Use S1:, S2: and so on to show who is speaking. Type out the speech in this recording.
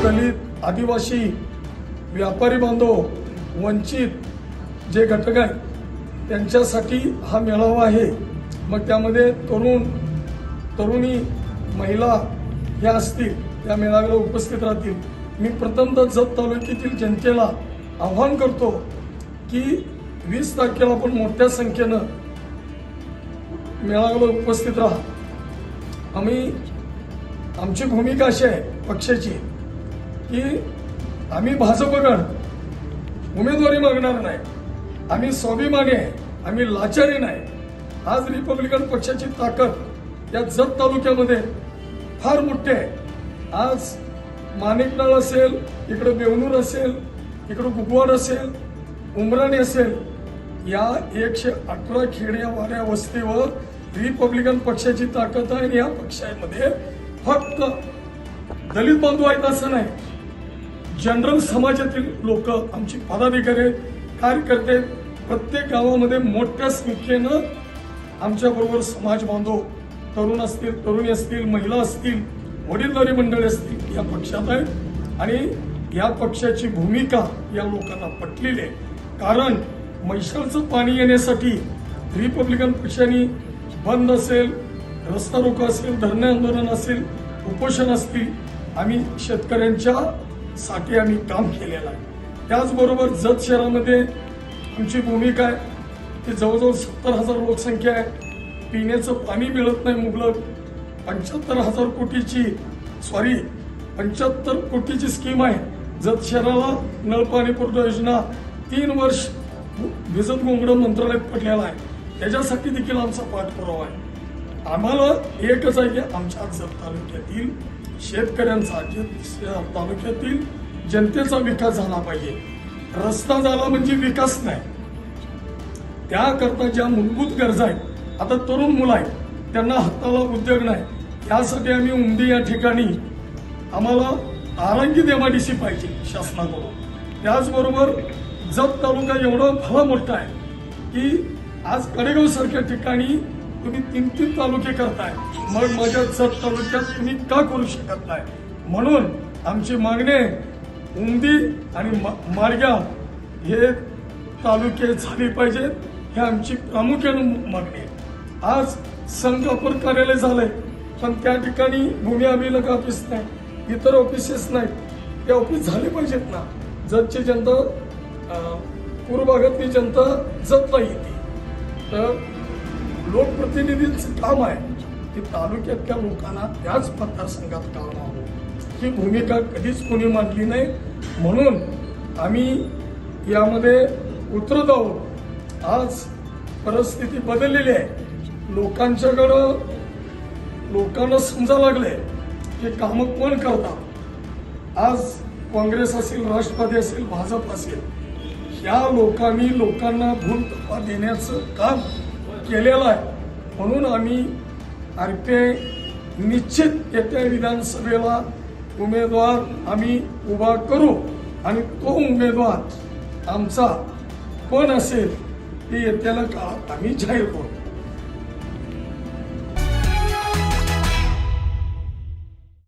S1: दलित आदिवासी व्यापारी बांधव वंचित जे घटक आहेत त्यांच्यासाठी हा मेळावा आहे. मग त्यामध्ये तरुण तरुणी महिला ह्या असतील त्या मेळाव्याला उपस्थित राहतील. मी प्रथमतः जत तालुक्यातील जनतेला आव्हान करतो की वीस तारखेला आपण मोठ्या संख्येनं मेळाव्याला उपस्थित राहा. आम्ही आमची भूमिका अशी आहे पक्षाची. की आम्ही भाजपकडं उमेदवारी मागणार नाही. आम्ही स्वाभिमानी आहे. आम्ही लाचारी नाही. आज रिपब्लिकन पक्षाची ताकद या जत तालुक्यामध्ये फार मोठी आहे. आज माणिकनाळ असेल इकडं बेवनूर असेल इकडं गुगवाड असेल उमराणी असेल या एकशे अठरा खेड्या वाऱ्या वस्तीवर रिपब्लिकन पक्षाची ताकद आहे आणि या पक्षामध्ये फक्त दलित बांधव आहेत असं नाही. जनरल समाजातील लोक आमची पदाधिकारी आहेत, कार्यकर्ते प्रत्येक गावामध्ये मोठ्या संख्येनं आमच्या बरोबर समाज बांधव तरुण असतील तरुणी असतील महिला असतील वडीलधारी मंडळी असतील या पक्षात आहेत. आणि या पक्षाची भूमिका या लोकांना पटलेली आहे. कारण मैशालचं पाणी येण्यासाठी रिपब्लिकन पक्षाने बंद असेल रस्ता रोको असेल धरणे आंदोलन असेल उपोषण असतील आम्ही शेतकऱ्यांच्या साठी आम्ही काम केलेलं आहे. त्याचबरोबर जत शहरामध्ये आमची भूमिका आहे. की जवळजवळ सत्तर हजार लोकसंख्या आहे. पिण्याचं पाणी मिळत नाही मुबलक. पंच्याहत्तर हजार कोटीची सॉरी पंच्याहत्तर कोटीची स्कीम आहे. जत शहराला नळ पाणी पुरवठा योजना तीन वर्ष भिजत गोंगडं मंत्रालयात पडलेलं आहे. त्याच्यासाठी देखील आमचा पाठपुरावा आहे. आम्हाला एकच आहे की आमच्या जत तालुक्यातील शेतकऱ्यांचा जे तालुक्यातील जनतेचा विकास झाला पाहिजे. रस्ता झाला म्हणजे विकास नाही. त्याकरता ज्या मूलभूत गरजा आहेत आता तरुण मुलं आहेत त्यांना हाताला उद्योग नाही. यासाठी आम्ही उमदी या ठिकाणी आम्हाला आरंगी देमाडीशी पाहिजे शासनाकडून. त्याचबरोबर जत तालुका एवढा भला मोठा आहे की आज कडेगावसारख्या ठिकाणी तुम्ही तीन तीन तालुके करताय. मग माझ्या जत तालुक्यात तुम्ही का करू शकत नाही? म्हणून आमची मागणी आहे, उमदी आणि मा- हे तालुके झाले पाहिजेत हे आमची प्रामुख्याने मागणी आहे. आज संघ कार्यालय झालंय पण त्या ठिकाणी भूमी अभिलेख ऑफिस नाही इतर ऑफिसेस नाहीत ते ऑफिस झाले पाहिजेत ना. जतची जनता पूर्व भागातली जनता जतला येते. तर लोकप्रतिनिधींचं काम आहे की तालुक्यातल्या लोकांना त्याच मतदारसंघात काम व्हावं ही भूमिका कधीच कोणी मांडली नाही. म्हणून आम्ही यामध्ये उतरत आहोत. आज परिस्थिती बदललेली आहे. लोकांच्याकडं लोकांना समजा लागले की कामं कोण करतात. आज काँग्रेस असेल राष्ट्रवादी असेल भाजप असेल या लोकांनी लोकांना भूल तपा देण्याचं काम केलेलं आहे. म्हणून आम्ही आर पी आय निश्चित येत्या विधानसभेला उमेदवार आम्ही उभा करू आणि तो उमेदवार आमचा कोण असेल ते येत्याला काळात आम्ही जाहीर करू?